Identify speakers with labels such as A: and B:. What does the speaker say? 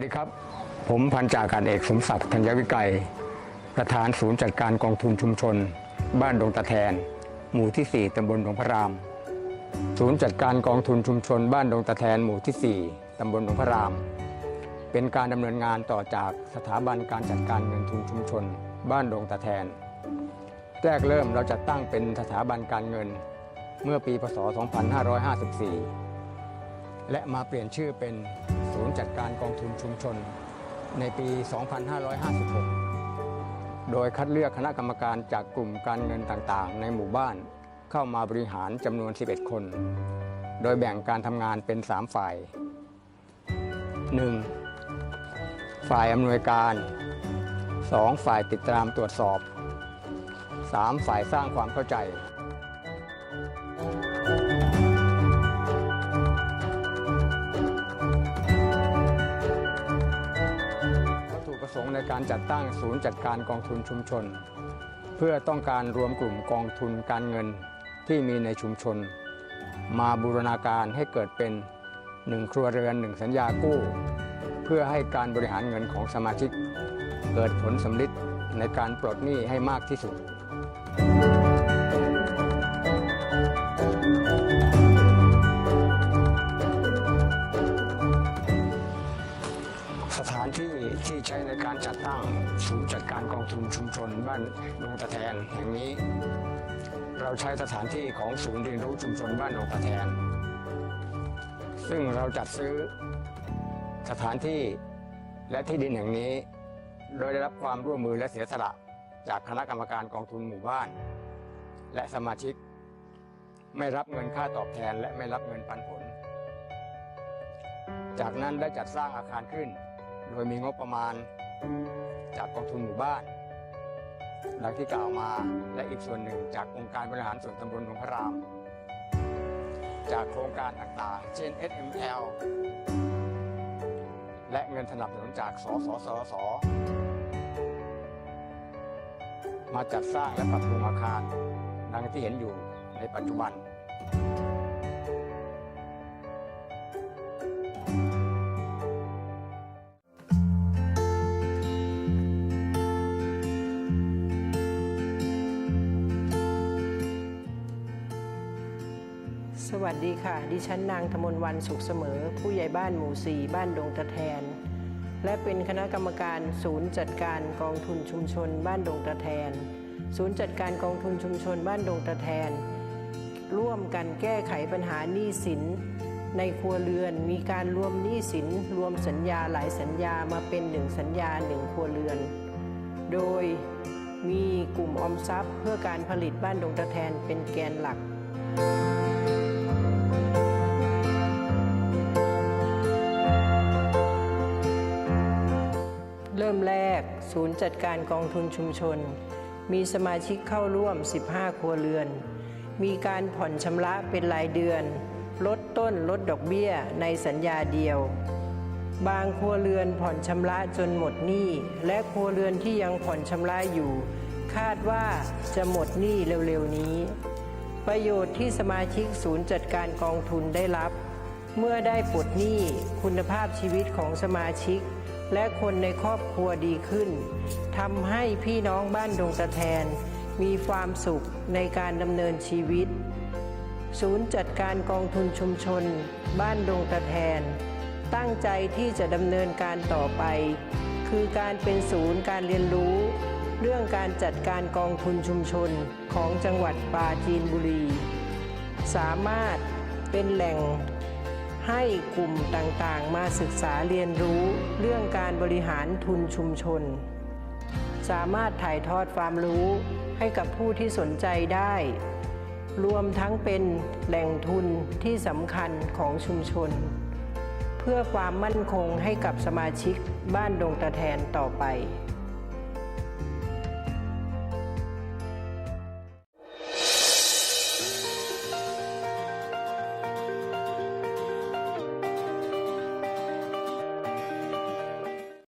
A: สวัสดีครับ ผมพันจ่ากาศเอกสมศักดิ์ธัญวิไกรประธานศูนย์จัดการกองทุนชุมชน บ้านดงตะแทน หมู่ที่ 4 ตำบลดงพระราม ศูนย์จัดการกองทุนชุมชน บ้านดงตะแทนหมู่ที่ 4 ตำบลดงพระราม เป็นการดำเนินงานต่อจากสถาบันการจัดการเงินทุนชุมชน บ้านดงตะแทน แรกเริ่มเราจัดตั้งเป็นสถาบันการเงิน เมื่อปีพศ 2554 และมาเปลี่ยนชื่อเป็น ศูนย์จัดการกองทุนชุมชน ในปี 2556 โดยคัดเลือกคณะกรรมการจากกลุ่มการเงินต่างๆ ในหมู่บ้านเข้ามาบริหารจำนวน 11 คน โดยแบ่งการทำงานเป็น 3 ฝ่าย 1. ฝ่ายอำนวยการ 2. ฝ่ายติดตามตรวจสอบ 3. ฝ่ายสร้างความเข้าใจ การจัดตั้งศูนย์จัดการกองทุนชุมชน เพื่อต้องการรวมกลุ่มกองทุนการเงินที่มีในชุมชน มาบูรณาการให้เกิดเป็นหนึ่งครัวเรือนหนึ่งสัญญากู้ เพื่อให้การบริหารเงินของสมาชิก เกิดผลสำลิดในการปลดหนี้ให้มากที่สุด ตั้งศูนย์จัดการกองทุนชุมชนบ้านดงตะแทนแห่งนี้ เราใช้สถานที่ของศูนย์เรียนรู้ชุมชนบ้านดงตะแทน ซึ่งเราจัดซื้อสถานที่และที่ดินแห่งนี้ โดยได้รับความร่วมมือและเสียสละจากคณะกรรมการกองทุนหมู่บ้าน และสมาชิก ไม่รับเงินค่าตอบแทนและไม่รับเงินปันผล จากนั้นได้จัดสร้างอาคารขึ้น โดยมีงบประมาณ จากกองทุนหมู่บ้านดังที่กล่าวมาและอีกส่วนหนึ่งจากองค์การบริหารส่วนตำบลหลวงพระราม จากโครงการต่างๆ เช่น SML และเงินสนับสนุนจากสสสสมาจัดสร้างและปรับปรุงอาคารดังที่เห็นอยู่ในปัจจุบัน
B: สวัสดีค่ะ ดิฉันนางธมนวันสุขเสมอ ผู้ใหญ่บ้านหมู่สี่บ้านดงตะแทน และเป็นคณะกรรมการศูนย์จัดการกองทุนชุมชนบ้านดงตะแทน ศูนย์จัดการกองทุนชุมชนบ้านดงตะแทน ร่วมกันแก้ไขปัญหาหนี้สิน ในครัวเรือนมีการรวมหนี้สิน รวมสัญญาหลายสัญญามาเป็นหนึ่งสัญญาหนึ่งครัวเรือน โดยมีกลุ่มออมทรัพย์ เพื่อการผลิตบ้านดงตะแทนเป็นแกนหลักเริ่มแรก ศูนย์จัดการกองทุนชุมชน มีสมาชิกเข้าร่วม 15 ครัวเรือน มีการผ่อนชำระเป็นรายเดือน ลดต้นลดดอกเบี้ยในสัญญาเดียว บางครัวเรือนผ่อนชำระจนหมดหนี้ และครัวเรือนที่ยังผ่อนชำระอยู่ คาดว่าจะหมดหนี้เร็วๆนี้ ประโยชน์ที่สมาชิกศูนย์จัดการกองทุนได้รับ เมื่อได้ปลดหนี้คุณภาพชีวิตของสมาชิก และคนในครอบครัวดีขึ้นทำให้พี่น้องบ้านดงตะแทน มีความสุขในการดำเนินชีวิต ศูนย์จัดการกองทุนชุมชน บ้านดงตะแทน ตั้งใจที่จะดำเนินการต่อไป คือการเป็นศูนย์การเรียนรู้ เรื่องการจัดการกองทุนชุมชนของจังหวัดปราจีนบุรี สามารถเป็นแหล่ง ให้กลุ่มต่างๆ มาศึกษาเรียนรู้เรื่องการบริหารทุนชุมชน สามารถถ่ายทอดความรู้ให้กับผู้ที่สนใจได้ รวมทั้งเป็นแหล่งทุนที่สำคัญของชุมชน เพื่อความมั่นคงให้กับสมาชิกบ้านดงตะแทนต่อไป